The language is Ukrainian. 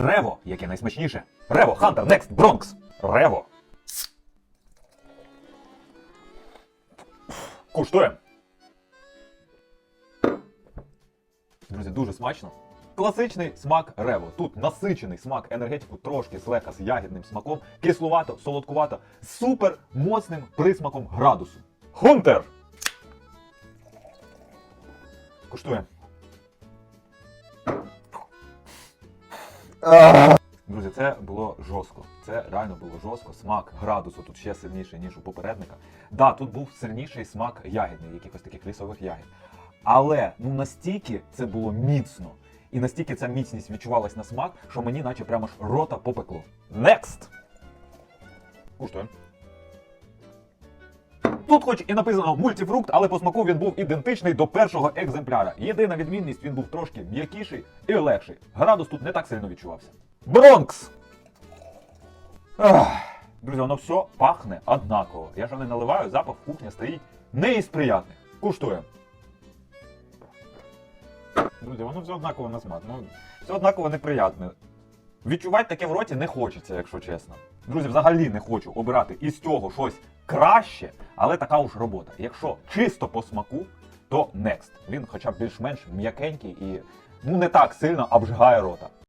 Рево, яке найсмачніше. Рево, Хантер, Next, Бронкс. Рево. Куштуємо. Друзі, дуже смачно. Класичний смак рево. Тут насичений смак енергетику, трошки злегка з ягідним смаком, кислувато, солодкувато, супер моцним присмаком градусу. Хунтер! Куштуємо. Друзі, це було жорстко. Це реально було жорстко. Смак градусу тут ще сильніший, ніж у попередника. Да, тут був сильніший смак ягідний, якихось таких лісових ягід. Але ну настільки це було міцно, і настільки ця міцність відчувалась на смак, що мені наче прямо ж рота попекло. Next! Куштуємо. Тут, хоч і написано мультифрукт, але по смаку він був ідентичний до першого екземпляра. Єдина відмінність він був трошки м'якіший і легший. Градус тут не так сильно відчувався. Бронкс! Ах, Друзі, воно все пахне однаково. Я ж не наливаю, запах в кухні стоїть не із приятних. Куштуємо. Друзі, воно все однаково на смак. Ну, все однаково неприятне. Відчувати таке в роті не хочеться, якщо чесно. Друзі, взагалі не хочу обирати із цього щось краще, але така уж робота. Якщо чисто по смаку, то Next. Він хоча б більш-менш м'якенький і ну не так сильно обжигає рота.